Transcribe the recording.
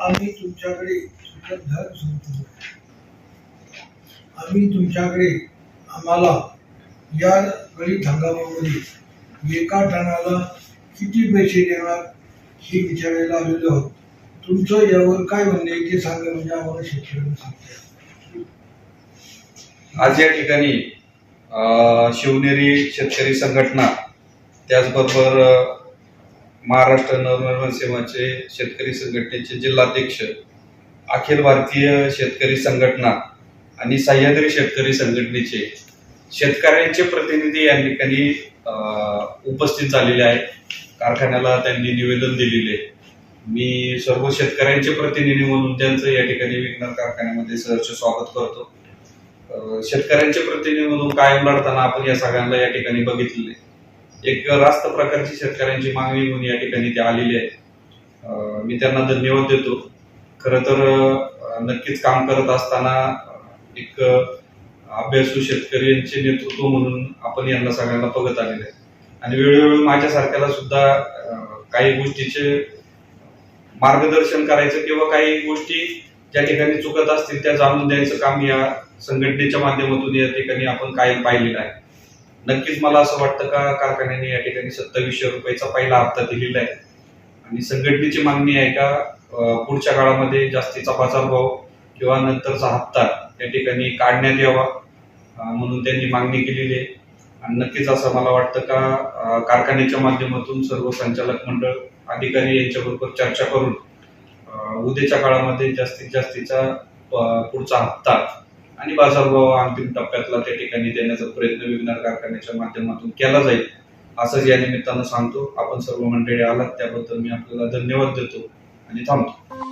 आम्ही तुमच्याकडे धन सोडतो. आम्ही तुमच्याकडे आम्हाला या गरीब हंगामामध्ये एका टनाला किती पैसे देणार हे विचारायला आलेलो आहोत. तुमचं यावर काय म्हणणे ते सांगा म्हणजे आम्हाला शेतकऱ्यांना सांगते आज या ठिकाणी शिवनेरी शेतकरी संघटना त्याचबरोबर महाराष्ट्र नवनिर्माण सेवाचे शेतकरी संघटनेचे जिल्हाध्यक्ष अखिल भारतीय शेतकरी संघटना आणि सह्याद्री शेतकरी संघटनेचे शेतकऱ्यांचे प्रतिनिधी या ठिकाणी उपस्थित झालेले आहेत. कारखान्याला त्यांनी निवेदन दिलेले. आहे. मी सर्व शेतकऱ्यांचे प्रतिनिधी म्हणून त्यांचं या ठिकाणी विकणार कारखान्यामध्ये सहर्ष स्वागत करतो. शेतकऱ्यांचे प्रतिनिधी म्हणून कायम लढताना आपण या सगळ्यांना या ठिकाणी बघितले एक रास्त प्रकारची शेतकऱ्यांची मागणी म्हणून या ठिकाणी ते आलेले आहेत. मी त्यांना धन्यवाद देतो. खरं तर नक्कीच काम करत असताना एक अभ्यासू अभ्यासू शेतकऱ्यांचे नेतृत्व म्हणून आपण यांना सगळ्यांना बघत आलेले आहे आणि वेळोवेळी माझ्यासारख्याला सुद्धा काही गोष्टीचे मार्गदर्शन करायचं किंवा काही गोष्टी ज्या ठिकाणी चुकत असतील त्या जाणून द्यायचं काम या संघटनेच्या माध्यमातून या ठिकाणी आपण काय पाहिलेलं आहे. नक्कीच मला असं वाटतं का कारखान्याने या ठिकाणी सत्तावीसशे रुपयाचा पहिला हप्ता दिलेला आहे. आणि संघटनेची मागणी आहे का पुढच्या काळामध्ये जास्तीचा बाजारभाव किंवा नंतरचा हप्ता या ठिकाणी काढण्यात यावा म्हणून त्यांनी मागणी केलेली आहे. आणि नक्कीच असं मला वाटतं का कारखान्याच्या माध्यमातून सर्व संचालक मंडळ अधिकारी यांच्याबरोबर चर्चा करून उद्याच्या काळामध्ये जास्तीत जास्तीचा पुढचा हप्ता आणि बाजारभाव अंतिम टप्प्यातला त्या ठिकाणी देण्याचा प्रयत्न वेबिनार कारखान्याच्या माध्यमातून केला जाईल असंच या निमित्तानं सांगतो. आपण सर्व मंडळी आलात त्याबद्दल मी आपल्याला धन्यवाद देतो आणि थांबतो.